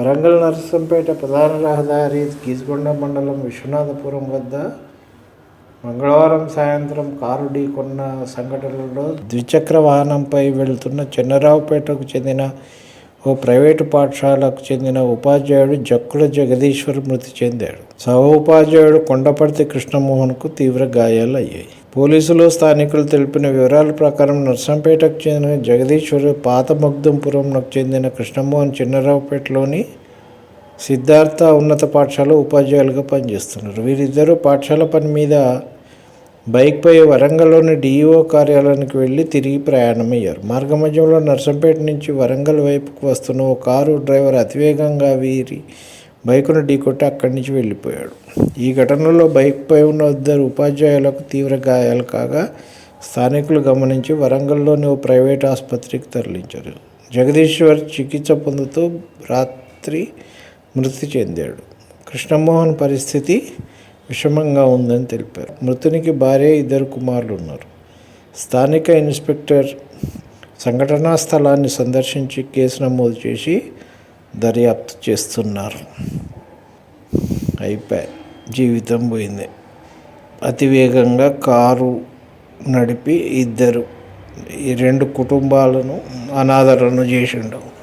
వరంగల్ నరసంపేట ప్రధాన రహదారి గీసుగొండ మండలం విశ్వనాథపురం వద్ద మంగళవారం సాయంత్రం కారు ఢీకొన్న సంఘటనలో ద్విచక్ర వాహనంపై వెళ్తున్న చెన్నరావుపేటకు చెందిన ఓ ప్రైవేటు పాఠశాలకు చెందిన ఉపాధ్యాయుడు జక్కుల జగదీశ్వర్ మృతి చెందాడు. సహ ఉపాధ్యాయుడు కొండపర్తి కృష్ణమోహన్కు తీవ్ర గాయాలు అయ్యాయి పోలీసులు స్థానికులు తెలిపిన వివరాల ప్రకారం నర్సంపేటకు చెందిన జగదీశ్వర్ పాత మగ్దుంపురంకు చెందిన కృష్ణమోహన్ చిన్నరావుపేటలోని సిద్ధార్థ ఉన్నత పాఠశాల ఉపాధ్యాయులుగా పనిచేస్తున్నారు. వీరిద్దరూ పాఠశాల పని మీద బైక్పై వరంగల్లోని డిఈఓ కార్యాలయానికి వెళ్ళి తిరిగి ప్రయాణమయ్యారు. మార్గమధ్యంలో నర్సంపేట నుంచి వరంగల్ వైపుకు వస్తున్న ఓ కారు డ్రైవర్ అతివేగంగా వీరి బైకును ఢీకొట్టి అక్కడి నుంచి వెళ్ళిపోయాడు. ఈ ఘటనలో బైక్పై ఉన్న ఇద్దరు ఉపాధ్యాయులకు తీవ్ర గాయాలు కాగా స్థానికులు గమనించి వరంగల్లోని ఓ ప్రైవేట్ ఆసుపత్రికి తరలించారు. జగదీశ్వర్ చికిత్స పొందుతూ రాత్రి మృతి చెందాడు. కృష్ణమోహన్ పరిస్థితి విషమంగా ఉందని తెలిపారు. మృతునికి భార్య ఇద్దరు కుమారులు ఉన్నారు. స్థానిక ఇన్స్పెక్టర్ సంఘటనా స్థలాన్ని సందర్శించి కేసు నమోదు చేసి దర్యాప్తు చేస్తున్నారు. అయిపోయి జీవితం పోయింది. అతివేగంగా కారు నడిపి ఇద్దరు ఈ రెండు కుటుంబాలను అనాథలను చేసిండు.